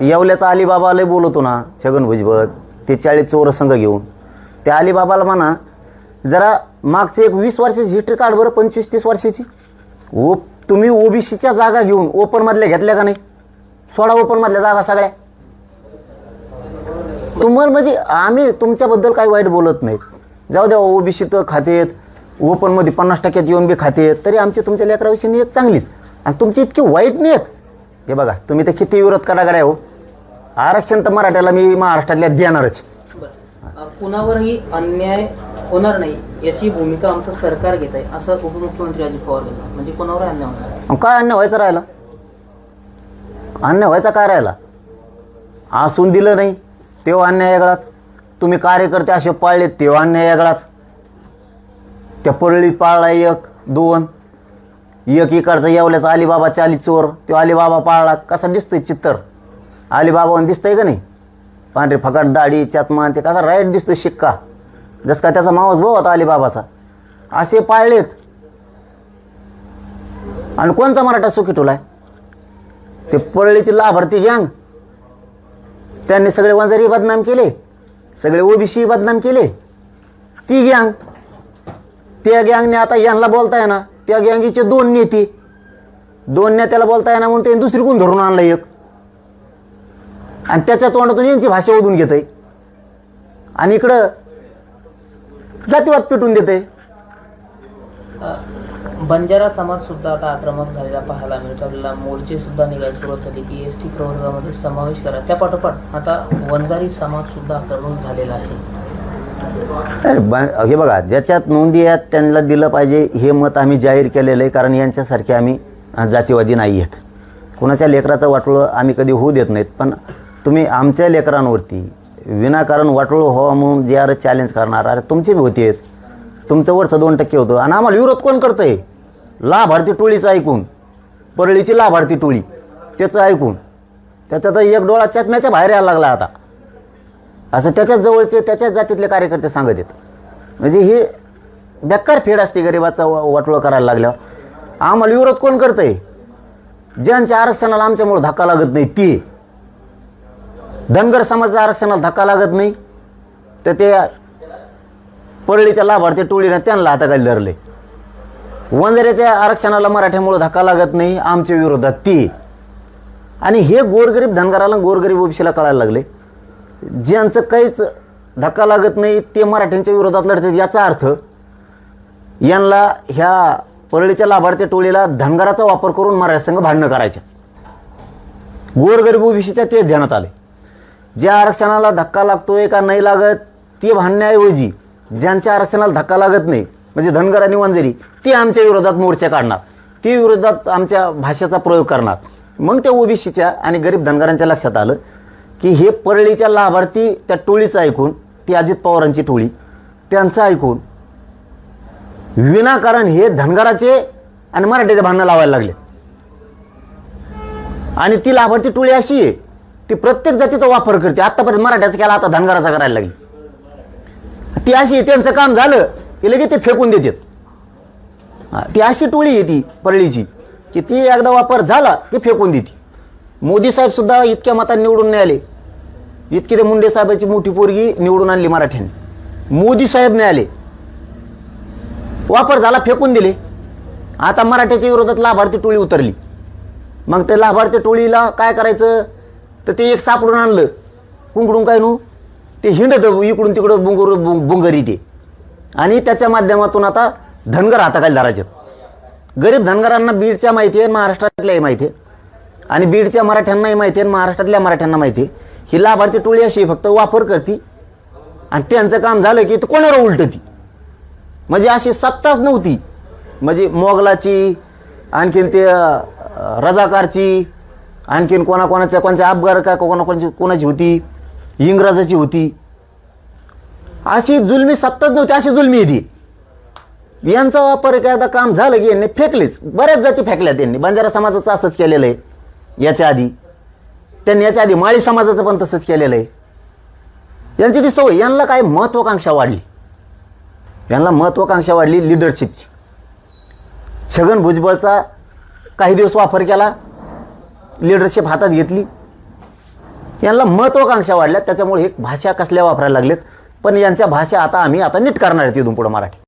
येवल्याचा Alibaba बोलवतो ना छगन भुजबळ ते चाळीस चोर संघ घेऊन. त्या अलिबाबाला म्हणा जरा मागचे एक वीस वर्षाची हिस्ट्री काढ बरं पंचवीस तीस वर्षाची. ओ तुम्ही ओबीसीच्या जागा घेऊन ओपनमधल्या घेतल्या का नाही? सोळा ओपनमधल्या जागा सगळ्या. तुम्हाला म्हणजे आम्ही तुमच्याबद्दल काही वाईट बोलत नाहीत जाऊ द्या ओबीसी तर खातेत ओपनमध्ये पन्नास टक्क्यात येऊन बी खातेत तरी आमची तुमच्या लेकराविषयी नियत चांगलीच. आणि तुमची इतकी वाईट नियत. हे बघा तुम्ही तर किती विरोध करा हो. आरक्षण तर मराठ्याला मी महाराष्ट्रातल्या देणारच. अ, कुणावरही अन्याय होणार नाही याची भूमिका आमचं सरकार घेत आहे असं उपमुख्यमंत्री अजित पवार म्हणजे कोणावर अन्याय होणार नाही. काय अन्य व्हायचं राहिला? अन्य व्हायचा काय राहिला? आसून दिलं नाही तेव्हा अन्याय वेगळाच. तुम्ही कार्यकर्ते असे पाळले तेव्हा अन्याय वेगळाच. त्या परळीत पाळला एक दोन. एक इकडचा येवल्याचा अलिबाबा चाली चोर तो अलिबाबा पाळला. कसा दिसतोय चित्तर? अलिबाबा दिसतंय का नाही? पांढरी फकाट दाढी चष्मा ते कसा राईट दिसतो शिक्का. जस का त्याचा मावस भाऊ होता अलिबाबाचा. असे पाळलेत. आणि कोणचा मराठा सुखी ठेवलाय? ते परळीची लाभार्थी गँग त्यांनी सगळे वंजारी बदनाम केले. सगळे ओबीसी बदनाम केले. ती गँग त्या गँगने आता यांना बोलताय ना त्या गँगीचे दोन नेते. दोन नेत्याला बोलताय ना म्हणून त्यांनी दुसरी कोण धरून आणलं एक. आणि त्याच्या तोंडातून यांची भाषा ओढून घेत आणि इकडं जातीवाद पेटून देते बंजारा समाज सुद्धा आता आक्रमक झालेला पाहायला मिळतो. आपल्याला मोर्चे सुद्धा निघायला सुरुवात झाली. की एस टी प्रवर्गामध्ये समावेश करा. त्या पाठोपाठ आता वंजारी समाज सुद्धा आक्रमक झालेला आहे. हे बघा ज्याच्यात नोंदी आहेत त्यांना दिलं पाहिजे. हे मत आम्ही जाहीर केलेलं आहे कारण यांच्यासारखे आम्ही जातीवादी नाही आहेत. कुणाच्या लेकराचं वाटोळं आम्ही कधी होऊ देत नाहीत पण तुम्ही आमच्या लेकरांवरती विनाकारण वाटोळं हवा म्हणून जे आर चॅलेंज करणार अरे तुमचे बी होते. तुमचं वरचं दोन टक्के होतं. आणि आम्हाला विरोध कोण करतंय? लाभार्थी टोळीचं ऐकून. परळीची लाभार्थी टोळी. त्याचं ऐकून. त्याचा तर एक डोळा चष्म्याच्या बाहेर यायला लागला आता. असं त्याच्याच जवळचे त्याच्याच जातीतले कार्यकर्ते सांगत आहेत. म्हणजे हे बेकार फेड असते गरिबाचा वा- वाटोळं करायला लागल्यावर. आम्हाला विरोध कोण करतंय? ज्यांच्या आरक्षणाला आमच्यामुळे धक्का लागत नाही ते. धनगर समाजाच्या आरक्षणाला धक्का लागत नाही. तर ते परळीच्या लाभार्थी टोळीनं त्यांना हाताखाली धरले. वंजाऱ्याच्या आरक्षणाला मराठ्यामुळे धक्का लागत नाही आमच्या विरोधात ते. आणि हे गोरगरीब धनगराला गोरगरीब ओबीसीला कळायला लागले. ज्यांचं काहीच धक्का लागत नाही ते मराठ्यांच्या विरोधात लढतात याचा अर्थ यांना ह्या परळीच्या लाभार्थी टोळीला धनगराचा वापर करून मराठ्यासंघ भांडणं करायचे गोरगरीब ओबीसीच्या तेच ध्यानात आले. ज्या आरक्षणाला धक्का लागतोय का नाही लागत ते भांडण्याऐवजी ज्यांच्या आरक्षणाला धक्का लागत नाही म्हणजे धनगर आणि वंजरी ते आमच्या विरोधात मोर्चा काढणार. ते विरोधात आमच्या भाषेचा प्रयोग करणार. मग त्या ओबीसीच्या आणि गरीब धनगरांच्या लक्षात आलं की हे परळीच्या लाभार्थी त्या टोळीचं ऐकून ती अजित पवारांची टोळी त्यांचं ऐकून विनाकारण हे धनगराचे आणि मराठीचे भांडणं लावायला लागले. आणि ती लाभार्थी टोळी अशी आहे ती प्रत्येक जातीचा वापर करते. आतापर्यंत मराठ्याचा केला आता धनगराचा करायला लागली. ती अशी त्यांचं काम झालं की लगेच ते फेकून देतात. ती अशी टोळी आहे ती परळीची की ती एकदा वापर झाला की फेकून देते. मोदी साहेब सुद्धा इतक्या मतात निवडून नाही आले. इतकी ते मुंडे साहेबाची मोठी पोरगी निवडून आणली मराठ्यांनी. मोदी साहेब नाही आले. वापर झाला फेकून दिले. आता मराठ्याच्या विरोधात लाभार्थी टोळी उतरली. मग ते लाभार्थी टोळीला काय करायचं? तर ते एक सापडून आणलं. कुंकडून काय नू? ते हिंडत इकडून तिकडं बुंगर बुंगरी ते. आणि त्याच्या माध्यमातून आता धनगर हाताखाली धरायचे गरीब धनगरांना बीडच्या माहिती आहे महाराष्ट्रातल्याही माहिती आहे. आणि बीडच्या मराठ्यांनाही माहिती आहे महाराष्ट्रातल्या मराठ्यांना माहिती आहे. ही लाभार्थी टोळी अशी फक्त वापर करते. आणि त्यांचं काम झालं की ते कोणावर उलटती? म्हणजे अशी सत्ताच नव्हती. म्हणजे मोगलाची आणखीन ते रजाकारची आणखीन कोणाकोणाच्या कोणाच्या अफगार का कोणाकोणाची कोणाची होती? इंग्रजाची होती. अशी जुलमी सत्ताच नव्हती अशी जुलमी होती यांचा वापर एखादा काम झालं की यांनी फेकलेच. बऱ्याच जाती फेकल्या त्यांनी बंजारा समाजाचं असंच केलेलं आहे. याच्या आधी. त्यांनी याच्या आधी माळी समाजाचं पण तसंच केलेलं आहे. यांची ती सवय यांना काय महत्वाकांक्षा वाढली? यांना महत्वाकांक्षा वाढली लिडरशिपची छगन भुजबळचा काही दिवस वापर केला. लिडरशिप हातात घेतली. यांना महत्वाकांक्षा वाढल्या. त्याच्यामुळे हे भाषा कसल्या वापरायला लागलेत? पण यांच्या भाषा आता आम्ही आता नीट करणार आहेत इथून पुढं मराठी.